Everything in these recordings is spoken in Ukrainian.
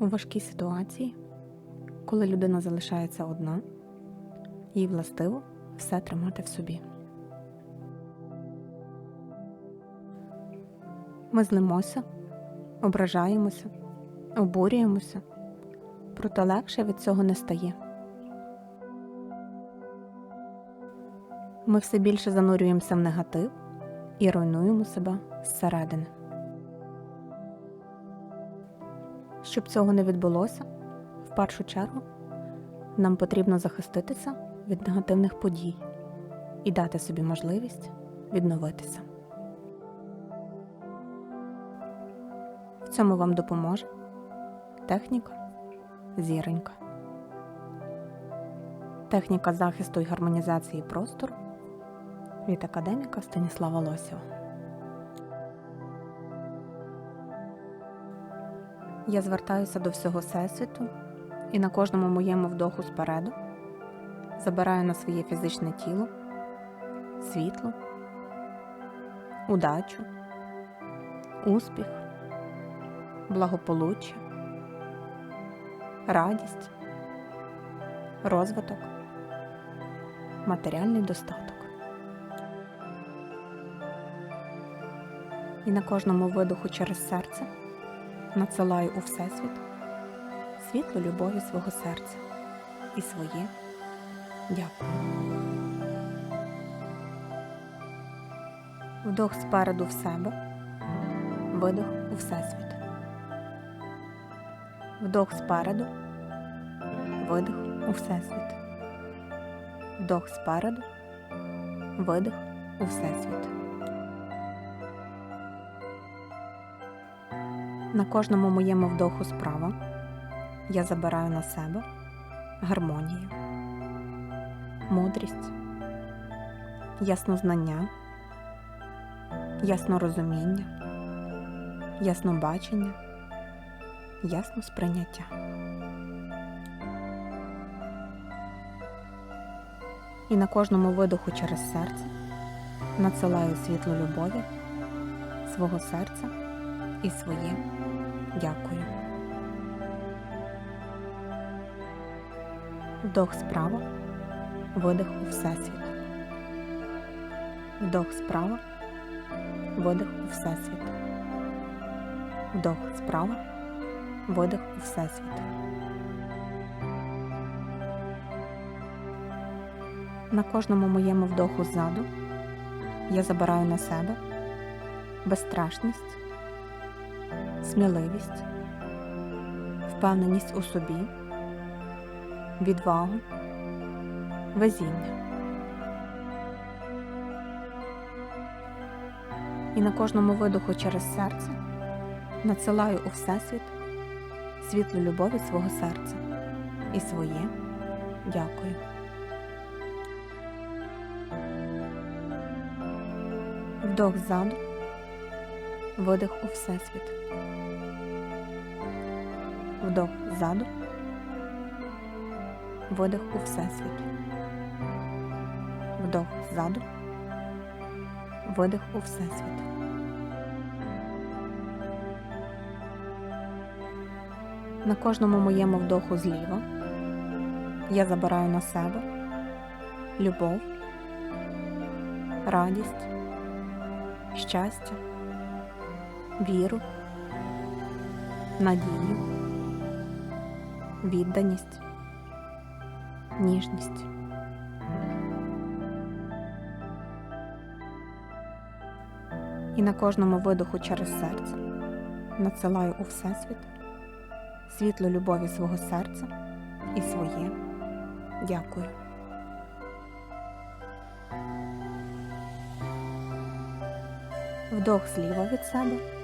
У важкій ситуації, коли людина залишається одна, їй властиво все тримати в собі. Ми злимося, ображаємося, обурюємося, проте легше від цього не стає. Ми все більше занурюємося в негатив і руйнуємо себе зсередини. Щоб цього не відбулося, в першу чергу нам потрібно захиститися від негативних подій і дати собі можливість відновитися. В цьому вам допоможе техніка зіронька. Техніка захисту і гармонізації простору від академіка Станіслава Лосєва. Я звертаюся до всього Всесвіту і на кожному моєму вдоху спереду забираю на своє фізичне тіло світло, удачу, успіх, благополуччя, радість, розвиток, матеріальний достаток. І на кожному видоху через серце надсилаю у Всесвіт світло любові свого серця і своє дякую. Вдох спереду в себе, видох у Всесвіт. Вдох спереду, видих у Всесвіт. Вдох спереду, видих у Всесвіт. На кожному моєму вдоху справа я забираю на себе гармонію, мудрість, яснознання, яснорозуміння, яснобачення, ясносприйняття. І на кожному видоху через серце надсилаю світло любові свого серця і своє дякую. Вдох справа, видих у Всесвіт. Вдох справа, видих у Всесвіт. Вдох справа, видих у Всесвіт. На кожному моєму вдоху ззаду я забираю на себе безстрашність, сміливість, впевненість у собі, відвагу, везіння. І на кожному видоху через серце надсилаю у Всесвіт світло любові свого серця і своє дякую. Вдох ззаду, видих у Всесвіт. Вдох ззаду, видих у Всесвіт. Вдох ззаду, видих у Всесвіт. На кожному моєму вдоху зліва я забираю на себе любов, радість, щастя, віру, надію, відданість, ніжність. І на кожному видоху через серце надсилаю у Всесвіт світло любові свого серця і своє дякую. Вдох зліва від себе,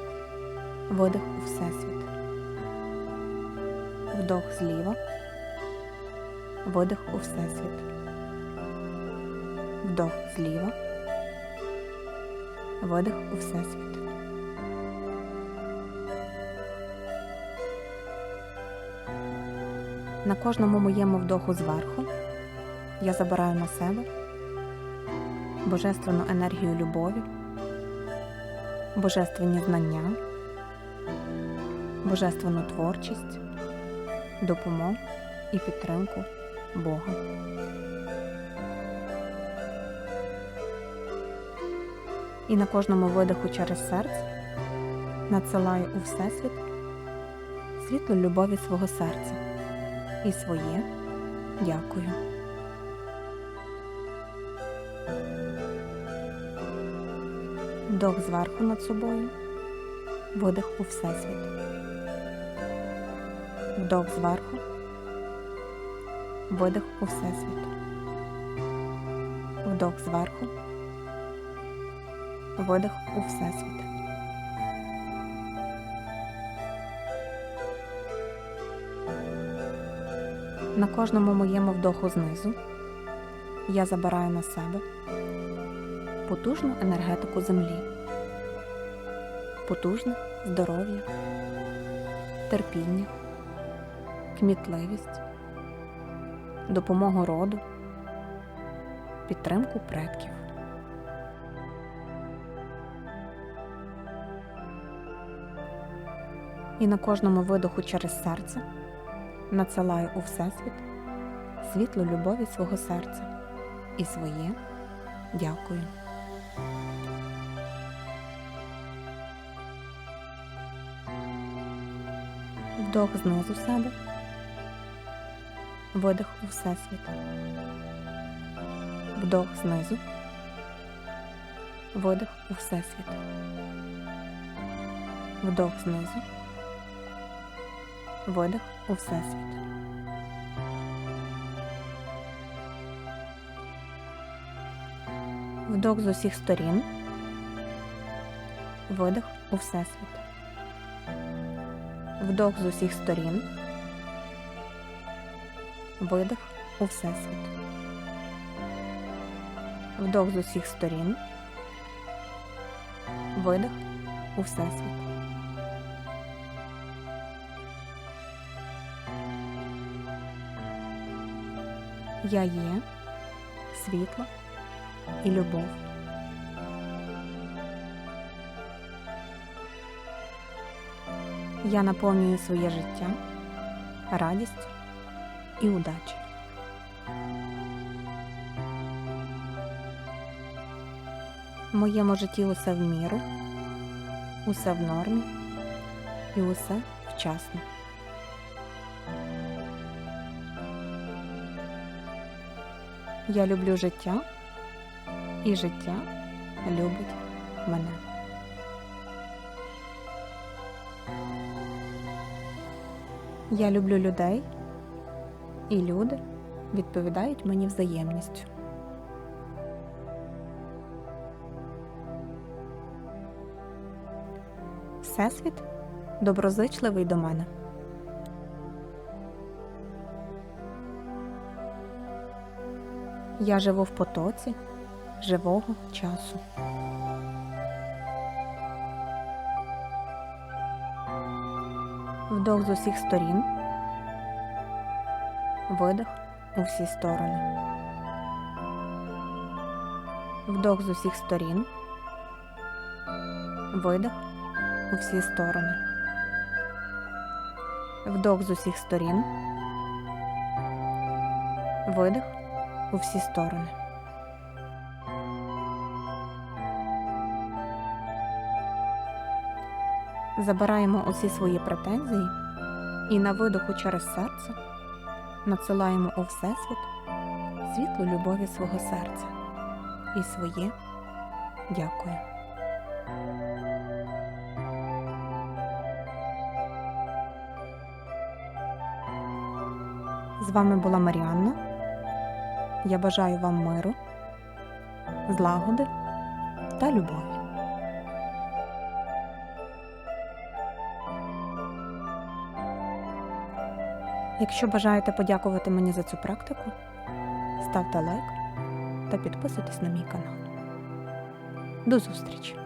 видих у Всесвіт. Вдох зліва, видих у Всесвіт. Вдох зліва, видих у Всесвіт. На кожному моєму вдоху зверху я забираю на себе божественну енергію любові, божественні знання, божественну творчість, допомогу і підтримку Бога. І на кожному видиху через серце надсилаю у Всесвіт світло любові свого серця і своє дякую. Вдох зверху над собою, видих у Всесвіт. Вдох зверху, видих у Всесвіт. Вдох зверху, видих у Всесвіт. На кожному моєму вдоху знизу я забираю на себе потужну енергетику землі, потужне здоров'я, терпіння, кмітливість, допомогу роду, підтримку предків. І на кожному видоху через серце надсилаю у Всесвіт світло любові свого серця і своє дякую. Вдох знизу себе, видих у Всесвіт. Вдох знизу, видих у Всесвіт. Вдох знизу, видих у Всесвіт. Вдох з усіх сторін, видих у Всесвіт. Вдох з усіх сторін, видих у Всесвіт. Вдох з усіх сторін, видих у Всесвіт. Я є світло і любов. Я наповнюю своє життя радістю і удачею. В моєму житті усе в міру, усе в нормі і усе вчасно. Я люблю життя, і життя любить мене. Я люблю людей, і люди відповідають мені взаємністю. Всесвіт доброзичливий до мене. Я живу в потоці живого часу. Вдох з усіх сторін, видих у всі сторони. Вдох з усіх сторін, видих у всі сторони. Вдох з усіх сторін, видих у всі сторони. Забираємо усі свої претензії і на видоху через серце надсилаємо у Всесвіт світло любові свого серця і своє дякую. З вами була Маріанна. Я бажаю вам миру, злагоди та любові. Якщо бажаєте подякувати мені за цю практику, ставте лайк та підписуйтесь на мій канал. До зустрічі!